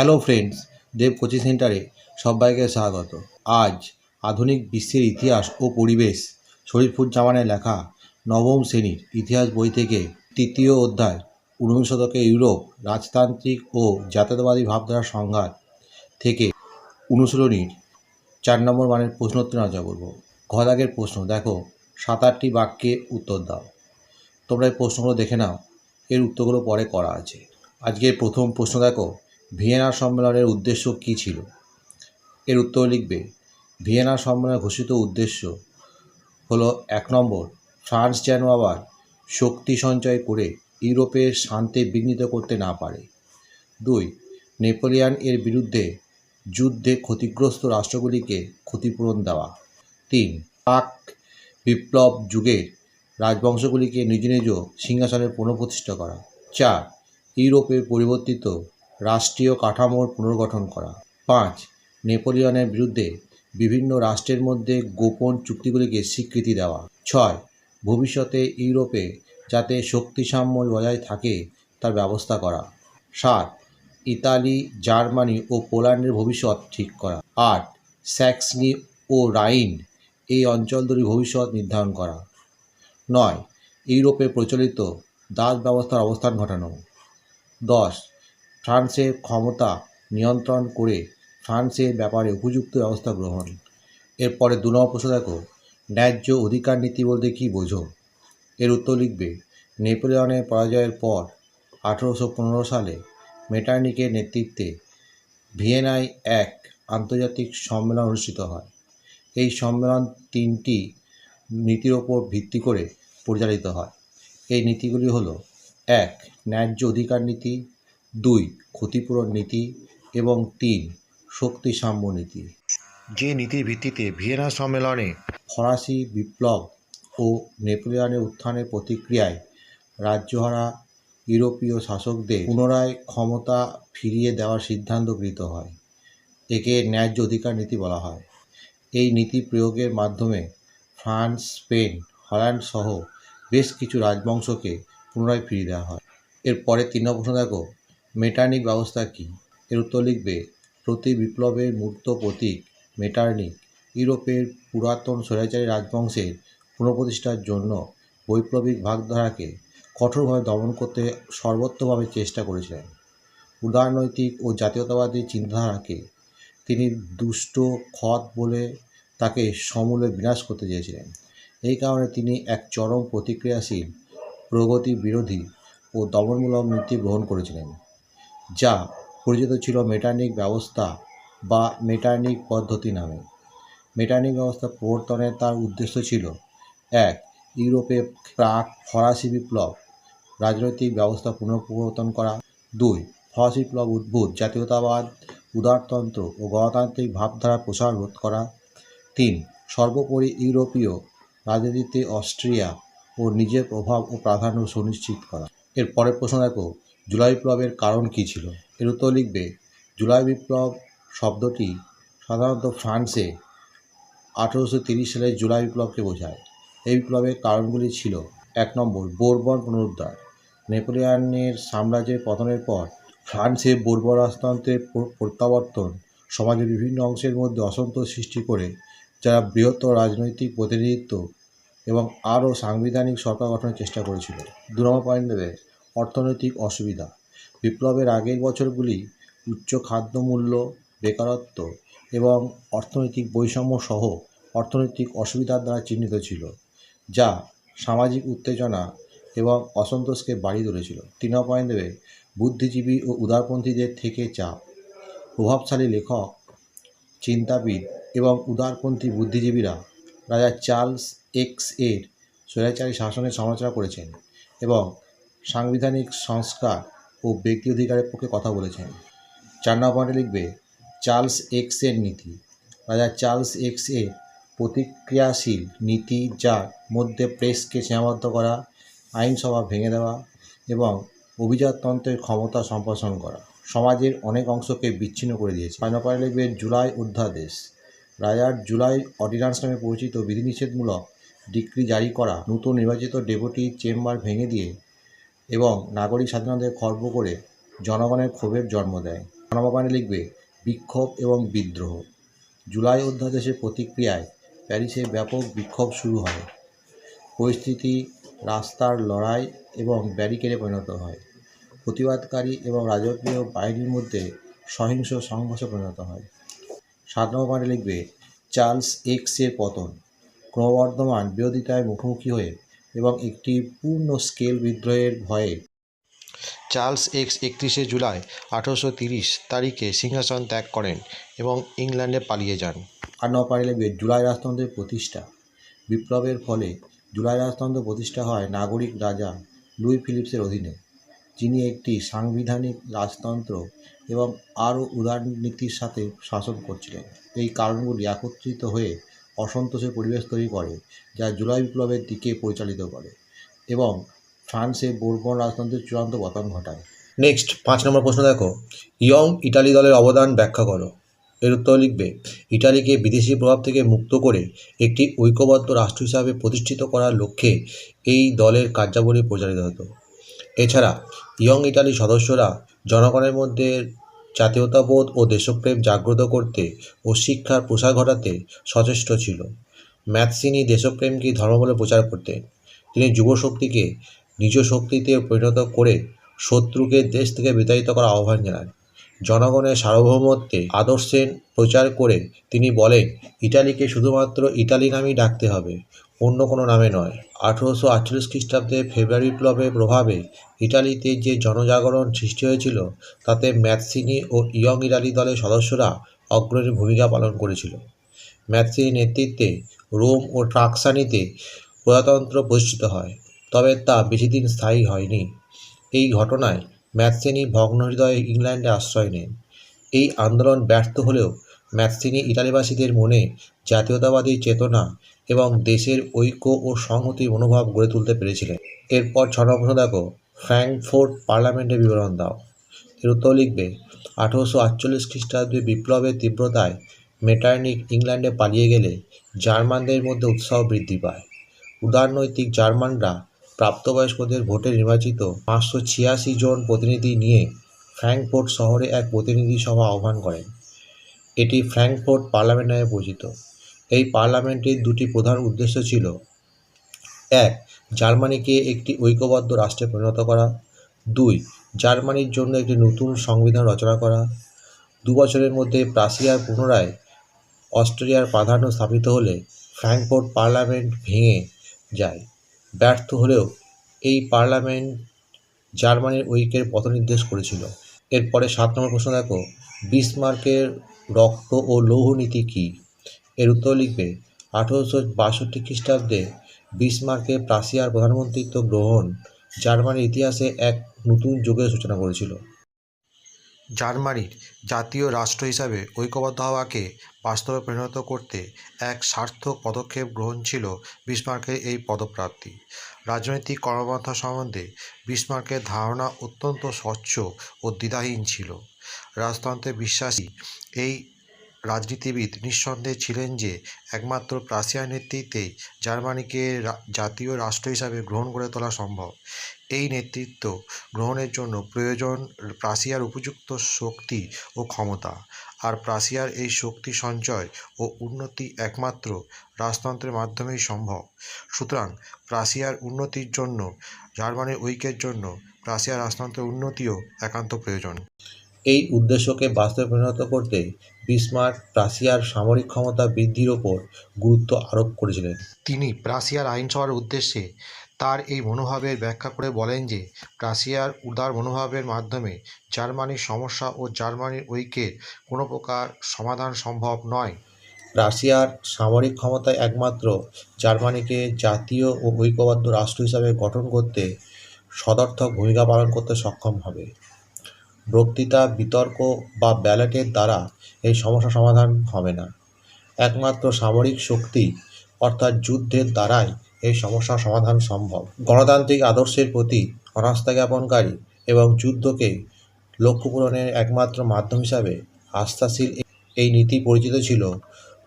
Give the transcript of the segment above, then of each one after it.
Hello friends দেব coaching সেন্টারে সবাইকে স্বাগত। আজ আধুনিক বিশ্বের ইতিহাস ও পরিবেশ শরীফুর জামানের লেখা নবম শ্রেণির ইতিহাস বই থেকে তৃতীয় অধ্যায় ঊনবিংশ শতকে ইউরোপ রাজতান্ত্রিক ও জাতীয়তাবাদী ভাবধারার সংঘাত থেকে অনুশীলনীর চার নম্বর মানের প্রশ্নোত্তর আলোচনা করব ঘদাগের প্রশ্ন, দেখো সাত আটটি বাক্যে উত্তর দাও। তোমরা এই প্রশ্নগুলো দেখে নাও, এর উত্তরগুলো পরে করা আছে। আজকের প্রথম প্রশ্ন, দেখো ভিয়েনা সম্মেলনের উদ্দেশ্য কী ছিল? এর উত্তর লিখবে, ভিয়েনা সম্মেলনের ঘোষিত উদ্দেশ্য হলো এক নম্বর, ফ্রান্স যেন আবার শক্তি সঞ্চয় করে ইউরোপের শান্তি বিঘ্নিত করতে না পারে। দুই, নেপোলিয়ান এর বিরুদ্ধে যুদ্ধে ক্ষতিগ্রস্ত রাষ্ট্রগুলিকে ক্ষতিপূরণ দেওয়া। তিন, পাক বিপ্লব যুগের রাজবংশগুলিকে নিজ নিজ সিংহাসনের পুনঃপ্রতিষ্ঠা করা। চার, ইউরোপে পরিবর্তিত রাষ্ট্রীয় কাঠামোর পুনর্গঠন করা। পাঁচ, নেপোলিয়নের বিরুদ্ধে বিভিন্ন রাষ্ট্রের মধ্যে গোপন চুক্তিগুলিকে স্বীকৃতি দেওয়া। ছয়, ভবিষ্যতে ইউরোপে যাতে শক্তিসাম্য বজায় থাকে, তার ব্যবস্থা করা। সাত, ইতালি, জার্মানি ও পোল্যান্ডের ভবিষ্যৎ ঠিক করা। আট, স্যাক্সনি ও রাইন এই অঞ্চল দুটির ভবিষ্যৎ নির্ধারণ করা। নয়, ইউরোপে প্রচলিত দাস ব্যবস্থার অবস্থান ঘটানো। দশ ফ্রান্সের ক্ষমতা নিয়ন্ত্রণ করে ফ্রান্সের ব্যাপারে উপযুক্ত ব্যবস্থা গ্রহণ। এরপরে দু নম্বর প্রশ্ন দেখো। ন্যায্য অধিকার নীতি বলতে কী বোঝো? এর উত্তর লিখবে, নেপোলিয়নের পরাজয়ের পর আঠেরোশো পনেরো সালে মেটার্নিকের নেতৃত্বে ভিয়েনায় এক আন্তর্জাতিক সম্মেলন অনুষ্ঠিত হয়। এই সম্মেলন তিনটি নীতির ওপর ভিত্তি করে পরিচালিত হয়। এই নীতিগুলি হলো, এক, ন্যায্য অধিকার নীতি দুই ক্ষতিপূরণ নীতি এবং তিন শক্তি সাম্য নীতি। যে নীতির ভিত্তিতে ভিয়েনা সম্মেলনে ফরাসি বিপ্লব ও নেপোলিয়নের উত্থানের প্রতিক্রিয়ায় রাজ্যহারা ইউরোপীয় শাসকদের পুনরায় ক্ষমতা ফিরিয়ে দেওয়ার সিদ্ধান্ত গৃহীত হয়। একে ন্যায্য অধিকার নীতি বলা হয়। এই নীতি প্রয়োগের মাধ্যমে ফ্রান্স স্পেন হল্যান্ড সহ বেশ কিছু রাজবংশকে পুনরায় ফিরিয়ে দেওয়া হয়। এরপরে তিন নম্বর দেখো। মেটার্নিক ব্যবস্থা কী? এর উত্তর লিখবে, প্রতি বিপ্লবের মূর্ত প্রতীক মেটার্নিক, ইউরোপের পুরাতন স্বৈরাচারী রাজবংশের পুনঃপ্রতিষ্ঠার জন্য বৈপ্লবিক ভাগধারাকে কঠোরভাবে দমন করতে সর্বোত্তমভাবে চেষ্টা করেছিলেন। উদারনৈতিক ও জাতীয়তাবাদী চিন্তাধারাকে তিনি দুষ্ট খত বলে তাকে সমূলে বিনাশ করতে চেয়েছিলেন। এই কারণে তিনি এক চরম প্রতিক্রিয়াশীল প্রগতি বিরোধী ও দমনমূলক নীতি গ্রহণ করেছিলেন। যা পরিচিত ছিল মেটানিক ব্যবস্থা বা মেটানিক পদ্ধতি নামে। মেটানিক ব্যবস্থা প্রবর্তনের তার উদ্দেশ্য ছিল, এক, ইউরোপে প্রাক ফরাসি বিপ্লব, রাজনৈতিক ব্যবস্থা পুনঃপ্রবর্তন করা। দুই, ফরাসি বিপ্লব উদ্ভূত, জাতীয়তাবাদ, উদারতন্ত্র ও গণতান্ত্রিক ভাবধারা প্রসার রোধ করা। তিন, সর্বোপরি ইউরোপীয় রাজনীতিতে অস্ট্রিয়া ও নিজের প্রভাব ও প্রাধান্য সুনিশ্চিত করা। এর পরের প্রশ্ন দেখো জুলাই বিপ্লবের কারণ কী ছিল? এর উত্তর লিখবে, জুলাই বিপ্লব শব্দটি সাধারণত ফ্রান্সে আঠেরোশো তিরিশ সালের জুলাই বিপ্লবকে বোঝায়। এই বিপ্লবের কারণগুলি ছিল, এক নম্বর, বোরবন পুনরুদ্ধার। নেপোলিয়ানের সাম্রাজ্যের পতনের পর ফ্রান্সে বোরবন রাজতন্ত্রের প্রত্যাবর্তন সমাজের বিভিন্ন অংশের মধ্যে অসন্তোষ সৃষ্টি করে, যারা বৃহত্তর রাজনৈতিক প্রতিনিধিত্ব এবং আরও সাংবিধানিক সরকার গঠনের চেষ্টা করেছিল। দু নম্বর পয়েন্ট দেবে অর্থনৈতিক অসুবিধা। বিপ্লবের আগের বছরগুলি উচ্চ খাদ্যমূল্য, বেকারত্ব এবং অর্থনৈতিক বৈষম্য সহ অর্থনৈতিক অসুবিধার দ্বারা চিহ্নিত ছিল, যা সামাজিক উত্তেজনা এবং অসন্তোষকে বাড়িয়ে তুলেছিল। তিন পয়েন্ট দেবে বুদ্ধিজীবী ও উদারপন্থীদের থেকে চাপ। প্রভাবশালী লেখক, চিন্তাবিদ এবং উদারপন্থী বুদ্ধিজীবীরা রাজা চার্লস এক্সের স্বৈরাচারী শাসনের সমালোচনা করেছেন এবং সাংবিধানিক সংস্কার ও ব্যক্তি অধিকারের পক্ষে কথা বলেছেন। চার নম্বর লিখবে, চার্লস এক্সের নীতি। রাজা চার্লস এক্সের প্রতিক্রিয়াশীল নীতি যার মধ্যে প্রেসকে সীমাবদ্ধ করা, আইনসভা ভেঙে দেওয়া এবং অভিজাততন্ত্রের ক্ষমতা সম্প্রসারণ করা সমাজের অনেক অংশকে বিচ্ছিন্ন করে দিয়েছে। পয়েন্টে লিখবে, জুলাই অধ্যাদেশ। রাজার জুলাই অর্ডিন্যান্স নামে পরিচিত বিধিনিষেধমূলক ডিক্রি জারি করা, নতুন নির্বাচিত ডেপুটি চেম্বার ভেঙে দিয়ে এবং নাগরিক স্বাধীনতাকে খর্ব করে জনগণের ক্ষোভের জন্ম দেয়। মানবাপানে লিখবে বিক্ষোভ এবং বিদ্রোহ। জুলাই অধ্যাদেশের প্রতিক্রিয়ায় প্যারিসে ব্যাপক বিক্ষোভ শুরু হয়। পরিস্থিতি, রাস্তার লড়াই এবং ব্যারিকেডে পরিণত হয়। প্রতিবাদকারী এবং রাজকীয় বাহিনীর মধ্যে সহিংস সংঘর্ষে পরিণত হয়। সাত নম্বর লিখবে চার্লস এক্সের পতন। ক্রমবর্ধমান বিরোধিতায় মুখোমুখি হয়ে এবং একটি পূর্ণ স্কেল বিদ্রোহের ভয়ে। চার্লস এক্স একত্রিশে জুলাই আঠেরোশো তিরিশ তারিখে সিংহাসন ত্যাগ করেন এবং ইংল্যান্ডে পালিয়ে যান। আর ন পারে লিখবে জুলাই রাজতন্ত্রের প্রতিষ্ঠা। বিপ্লবের ফলে জুলাই রাজতন্ত্র প্রতিষ্ঠা হয় নাগরিক রাজা লুই ফিলিপসের অধীনে যিনি একটি সাংবিধানিক রাজতন্ত্র এবং আরও উদারনীতির সাথে শাসন করছিলেন। এই কারণগুলি একত্রিত হয়ে অসন্তোষের পরিবেশ তৈরি করে, যা জুলাই বিপ্লবের দিকে পরিচালিত করে এবং ফ্রান্সে বোরবন রাজতন্ত্রের চূড়ান্ত পতন ঘটায়। নেক্সট পাঁচ নম্বর প্রশ্ন দেখো। ইয়ং ইটালি দলের অবদান ব্যাখ্যা করো। এর উত্তর লিখবে, ইটালিকে বিদেশি প্রভাব থেকে মুক্ত করে একটি ঐক্যবদ্ধ রাষ্ট্র হিসাবে প্রতিষ্ঠিত করার লক্ষ্যে এই দলের কার্যাবলী পরিচালিত হতো। এছাড়া, ইয়ং ইটালি সদস্যরা জনগণের মধ্যে জাতীয়তাবোধ ও দেশপ্রেম জাগ্রত করতে ও শিক্ষার প্রসার ঘটাতে সচেষ্ট ছিল। ম্যাথসিনি দেশপ্রেমকে ধর্ম বলে প্রচার করতেন। তিনি যুবশক্তিকে নিজ শক্তিতে পরিণত করে শত্রুকে দেশ থেকে বিতাড়িত করার আহ্বান জানান। জনগণের সার্বভৌমত্বে আদর্শের প্রচার করে তিনি বলেন, ইটালিকে শুধুমাত্র ইটালি নামেই ডাকতে হবে, অন্য কোনো নামে নয়। আঠেরোশো আটচল্লিশ খ্রিস্টাব্দে ফেব্রুয়ারি বিপ্লবের প্রভাবে ইটালিতে যে জনজাগরণ সৃষ্টি হয়েছিল, তাতে ম্যাথসিনি ও ইয়ং ইটালি দলের সদস্যরা অগ্রণী ভূমিকা পালন করেছিল। ম্যাথসিনি নেতৃত্বে রোম ও ট্রাকসানিতে প্রজাতন্ত্র প্রতিষ্ঠিত হয়, তবে তা বেশিদিন স্থায়ী হয়নি। এই ঘটনায় ম্যাথসিনি ভগ্ন হৃদয়ে ইংল্যান্ডে আশ্রয় নেন। এই আন্দোলন ব্যর্থ হলেও ম্যাথসিনি ইটালিবাসীদের মনে জাতীয়তাবাদী চেতনা এবং দেশের ঐক্য ও সংহতির মনোভাব গড়ে তুলতে পেরেছিলেন। এরপর ছ নম্বর প্রশ্ন দেখো, ফ্র্যাঙ্কফোর্ট পার্লামেন্টের বিবরণ দাও। এর উত্তর লিখবে, আঠেরোশো আটচল্লিশ খ্রিস্টাব্দে বিপ্লবের তীব্রতায় মেটার্নিক ইংল্যান্ডে পালিয়ে গেলে জার্মানদের মধ্যে উৎসাহ বৃদ্ধি পায়। উদারনৈতিক জার্মানরা প্রাপ্তবয়স্কদের ভোটে নির্বাচিত পাঁচশো ছিয়াশি জন প্রতিনিধি নিয়ে ফ্র্যাঙ্কফোর্ট শহরে এক প্রতিনিধি সভা আহ্বান করেন। এটি ফ্র্যাঙ্কফোর্ট পার্লামেন্ট নামে পরিচিত। এই পার্লামেন্টের দুটি প্রধান উদ্দেশ্য ছিল, এক, জার্মানিকে একটি ঐক্যবদ্ধ রাষ্ট্রে পরিণত করা, দুই, জার্মানির জন্য একটি নতুন সংবিধান রচনা করা, দু বছরের মধ্যে প্রাসিয়ার পুনরায় অস্ট্রেলিয়ার প্রাধান্য স্থাপিত হলে ফ্র্যাঙ্কফোর্ট পার্লামেন্ট ভেঙে যায়। ব্যর্থ হলেও এই পার্লামেন্ট জার্মানির উইকের পথ নির্দেশ করেছিল। এরপরে সাত নম্বর প্রশ্ন দেখো, বিসমার্কের রক্ত ও লৌহ নীতি কী? এর উত্তর লিখবে, আঠেরোশো বাষট্টি খ্রিস্টাব্দে বিসমার্কে প্রাসিয়ার প্রধানমন্ত্রীত্ব গ্রহণ জার্মানির ইতিহাসে এক নতুন যুগের সূচনা করেছিল। জার্মানির জাতীয় রাষ্ট্র হিসাবে ঐক্যবদ্ধ হওয়াকে বাস্তবে পরিণত করতে এক সার্থক পদক্ষেপ গ্রহণ ছিল বিসমার্কের এই পদপ্রাপ্তি রাজনৈতিক কর্মপন্থা সম্বন্ধে বিসমার্কের ধারণা অত্যন্ত স্বচ্ছ ও দ্বিধাহীন ছিল। রাজতন্ত্রে বিশ্বাসী এই রাজনীতিবিদ নিঃসন্দেহে ছিলেন যে, একমাত্র প্রাসিয়ার নেতৃত্বেই জার্মানিকে জাতীয় রাষ্ট্র হিসাবে গ্রহণ করে তোলা সম্ভব। এই নেতৃত্ব গ্রহণের জন্য প্রয়োজন প্রাসিয়ার উপযুক্ত শক্তি ও ক্ষমতা। আর প্রাসিয়ার এই শক্তি সঞ্চয় ও উন্নতি একমাত্র রাজতন্ত্রের মাধ্যমেই সম্ভব। সুতরাং প্রাসিয়ার উন্নতির জন্য, জার্মানির ঐক্যের জন্য প্রাসিয়ার রাজতন্ত্রের উন্নতিও একান্ত প্রয়োজন। এই উদ্দেশ্যকে বাস্তবে পরিণত করতে বিসমার্ক প্রাসিয়ার সামরিক ক্ষমতা বৃদ্ধির ওপর গুরুত্ব আরোপ করেছিলেন। তিনি প্রাসিয়ার আইনসভার উদ্দেশ্যে তার এই মনোভাবের ব্যাখ্যা করে বলেন যে প্রাসিয়ার উদার মনোভাবের মাধ্যমে জার্মানির সমস্যা ও জার্মানির ঐক্যের কোনো প্রকার সমাধান সম্ভব নয়। রাশিয়ার সামরিক ক্ষমতা একমাত্র জার্মানিকে জাতীয় ও ঐক্যবদ্ধ রাষ্ট্র হিসাবে গঠন করতে সদর্থক ভূমিকা পালন করতে সক্ষম হবে। বক্তৃতা বিতর্ক বা ব্যালটের দ্বারা এই সমস্যা সমাধান হবে না। একমাত্র সামরিক শক্তি অর্থাৎ যুদ্ধের দ্বারাই এই সমস্যা সমাধান সম্ভব। গণতান্ত্রিক আদর্শের প্রতি অনাস্থা জ্ঞাপনকারী এবং যুদ্ধকে লক্ষ্য পূরণের একমাত্র মাধ্যম হিসাবে আস্থাশীল এই নীতি পরিচিত ছিল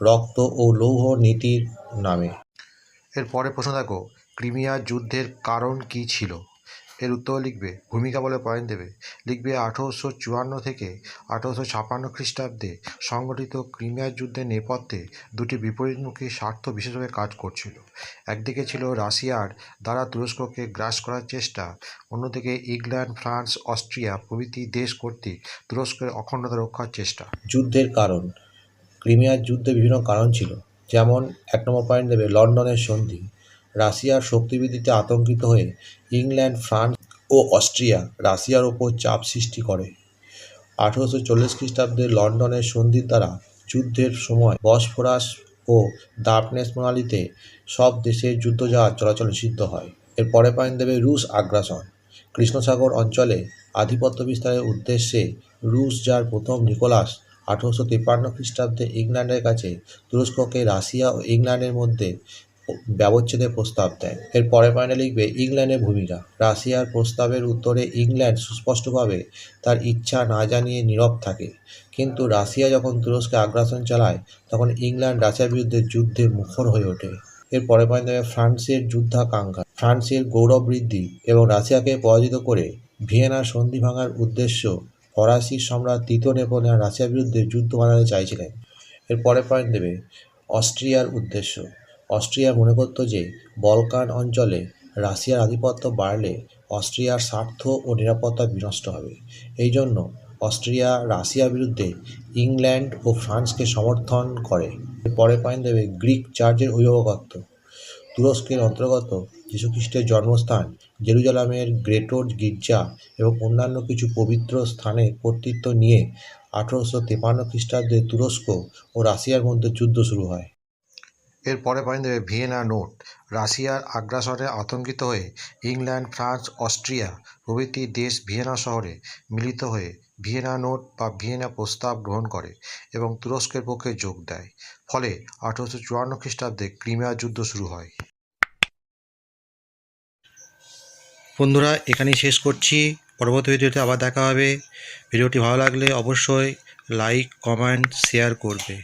রক্ত ও লৌহ নীতির নামে। এর পরে প্রশ্ন দেখো ক্রিমিয়া যুদ্ধের কারণ কী ছিল? এর উত্তর লিখবে, ভূমিকা বলে পয়েন্ট দেবে। লিখবে আঠেরোশো চুয়ান্ন থেকে আঠেরোশো ছাপান্ন খ্রিস্টাব্দে সংগঠিত ক্রিমিয়ার যুদ্ধের নেপথ্যে দুটি বিপরীতমুখী স্বার্থ বিশেষভাবে কাজ করছিল। একদিকে ছিল রাশিয়ার দ্বারা তুরস্ককে গ্রাস করার চেষ্টা, অন্যদিকে ইংল্যান্ড, ফ্রান্স, অস্ট্রিয়া প্রভৃতি দেশ কর্তৃক তুরস্কের অখণ্ডতা রক্ষার চেষ্টা। যুদ্ধের কারণ, ক্রিমিয়ার যুদ্ধে বিভিন্ন কারণ ছিল। যেমন, এক নম্বর পয়েন্ট দেবে লন্ডনের সন্ধি। রাশিয়ার শক্তিবৃদ্ধিতে আতঙ্কিত হয়ে ইংল্যান্ড, ফ্রান্স ও অস্ট্রিয়া রাশিয়ার ওপর চাপ সৃষ্টি করে। আঠেরোশো চল্লিশ খ্রিস্টাব্দে লন্ডনের সন্ধির দ্বারা যুদ্ধের সময় বসফোরাস ও দার্কনেস প্রণালীতে সব দেশের যুদ্ধজাহাজ চলাচল নিষিদ্ধ হয়। এর পরে পয়েন্ট দেবে রুশ আগ্রাসন। কৃষ্ণসাগর অঞ্চলে আধিপত্য বিস্তারের উদ্দেশ্যে রুশ যার প্রথম নিকোলাস আঠেরোশো তিপ্পান্ন খ্রিস্টাব্দে ইংল্যান্ডের কাছে তুরস্ককে রাশিয়া ও ইংল্যান্ডের মধ্যে ব্যবচ্ছেদের প্রস্তাব দেয়। এর পরে পয়েন্টে লিখবে, ইংল্যান্ডের ভূমিকা। রাশিয়ার প্রস্তাবের উত্তরে ইংল্যান্ড সুস্পষ্টভাবে তার ইচ্ছা না জানিয়ে নীরব থাকে। কিন্তু রাশিয়া যখন তুরস্কে আগ্রাসন চালায়, তখন ইংল্যান্ড রাশিয়ার বিরুদ্ধে যুদ্ধে মুখর হয়ে ওঠে। এর পরে পয়েন্ট দেবে ফ্রান্সের যুদ্ধাকাঙ্ক্ষা। ফ্রান্সের গৌরব বৃদ্ধি এবং রাশিয়াকে পরাজিত করে ভিয়েনা সন্ধি ভাঙার উদ্দেশ্য ফরাসি সম্রাট তৃতীয় নেপোলিয়ন রাশিয়ার বিরুদ্ধে যুদ্ধ বানাতে চাইছিলেন। এর পরে পয়েন্ট দেবে অস্ট্রিয়ার উদ্দেশ্য। অস্ট্রিয়া মনে করত যে, বলকান অঞ্চলে রাশিয়ার আধিপত্য বাড়লে অস্ট্রিয়ার স্বার্থ ও নিরাপত্তা বিনষ্ট হবে। এই জন্য অস্ট্রিয়া রাশিয়ার বিরুদ্ধে ইংল্যান্ড ও ফ্রান্সকে সমর্থন করে। পরে পয়েন্ট দেবে গ্রিক চার্চের অভিভাবকত্ব। তুরস্কের অন্তর্গত যীশুখ্রিস্টের জন্মস্থান জেরুজালামের গ্রেটোর গির্জা এবং অন্যান্য কিছু পবিত্র স্থানে কর্তৃত্ব নিয়ে আঠেরোশো তেপান্ন খ্রিস্টাব্দে তুরস্ক ও রাশিয়ার মধ্যে যুদ্ধ শুরু হয়। এর পরে পয়েন্ট দেবে ভিয়েনা নোট। রাশিয়ার আগ্রাসনে আতঙ্কিত হয়ে ইংল্যান্ড, ফ্রান্স, অস্ট্রিয়া প্রভৃতি দেশ ভিয়েনা শহরে মিলিত হয়ে ভিয়েনা নোট বা ভিয়েনা প্রস্তাব গ্রহণ করে এবং তুরস্কের পক্ষে যোগ দেয়। ফলে আঠেরোশো চুয়ান্ন খ্রিস্টাব্দে ক্রিমিয়া যুদ্ধ শুরু হয়। বন্ধুরা, এখানেই শেষ করছি। পরবর্তী ভিডিওতে আবার দেখা হবে। ভিডিওটি ভালো লাগলে অবশ্যই লাইক, কমেন্ট, শেয়ার করবে।